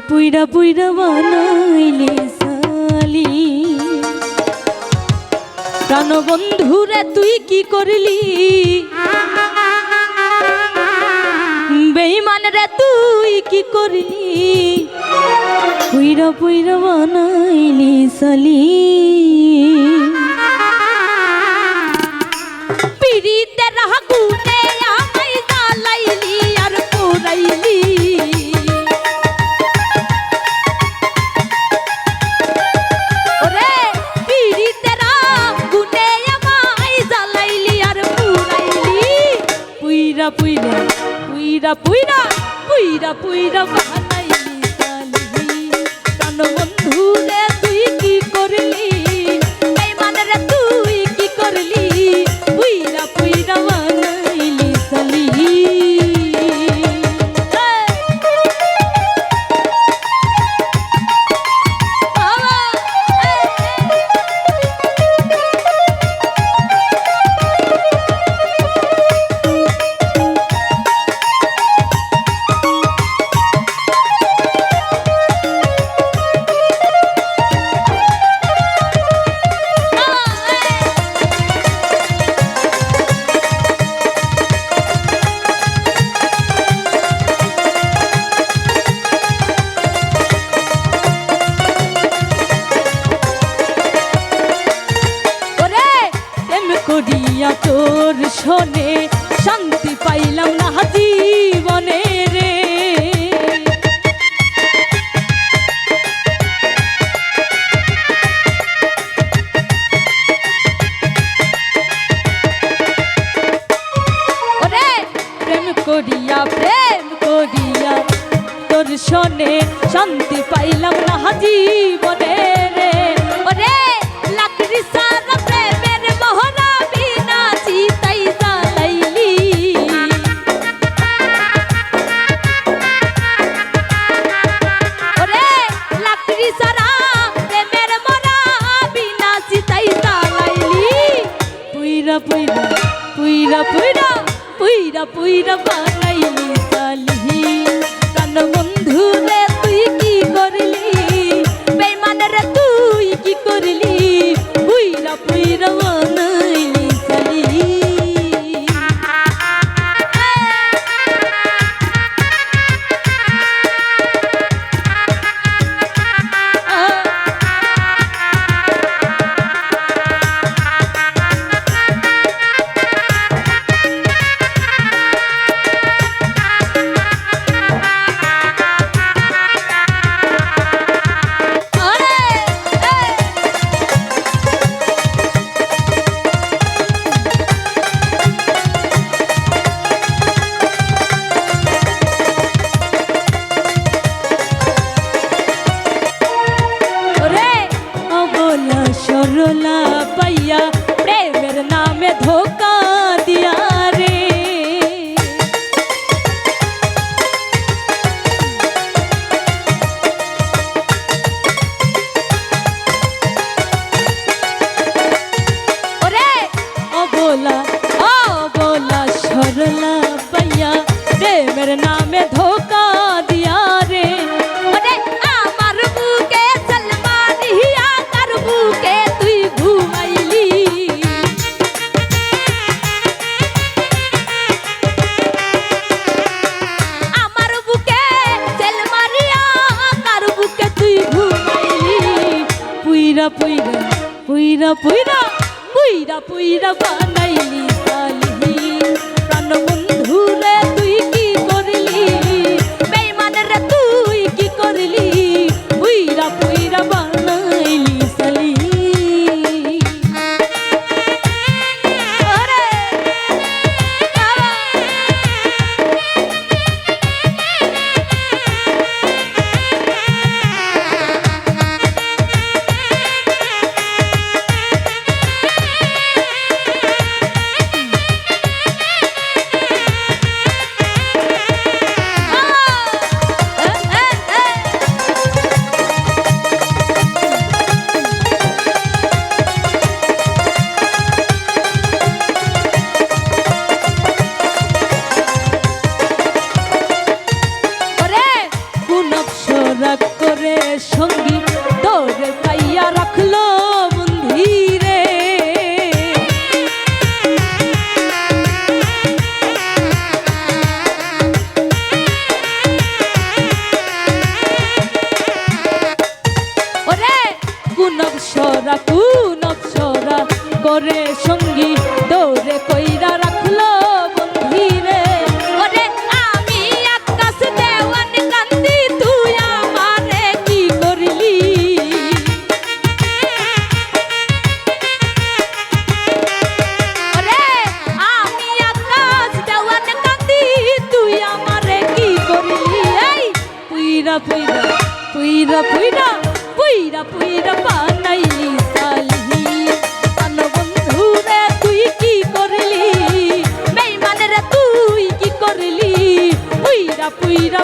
পুইরা পুইরা বানাইলে সালি প্রাণ বন্ধুরে তুই কি করলি? বেইমান রে, তুই কি করলি? পুইরা পুইরা বানাইলি সালি পুইরা পুইরা পুইরা শোনে শান্তি পাইলাম না জীবনে রে। ওরে, প্রেম করিয়া প্রেম করিয়া তোর শোনে শান্তি পাইলাম না জীবনে রে। ওরে, লাকড়ি পুইরা পুইরা বানাইলি ধোকা দিয়া রে ওরে অবলা অবলা সরলা পাইয়া প্রেমের নামে পুইরা পুইরা পুইরা পুইরা বানাইলি সালিহি প্রাণ বন্ধু শরাক করে সঙ্গী দৌড় পাইয়া রাখল বন্ধিরে ওরে কুনব সরা কুনব সরা করে সঙ্গী পুইরা পুইরা পুইরা পুইরা পুইরা পুইরা বানাইলি সালি আন বন্ধু রে তুই কি করলি? বেইমান রে তুই কি করলি? পুইরা পুইরা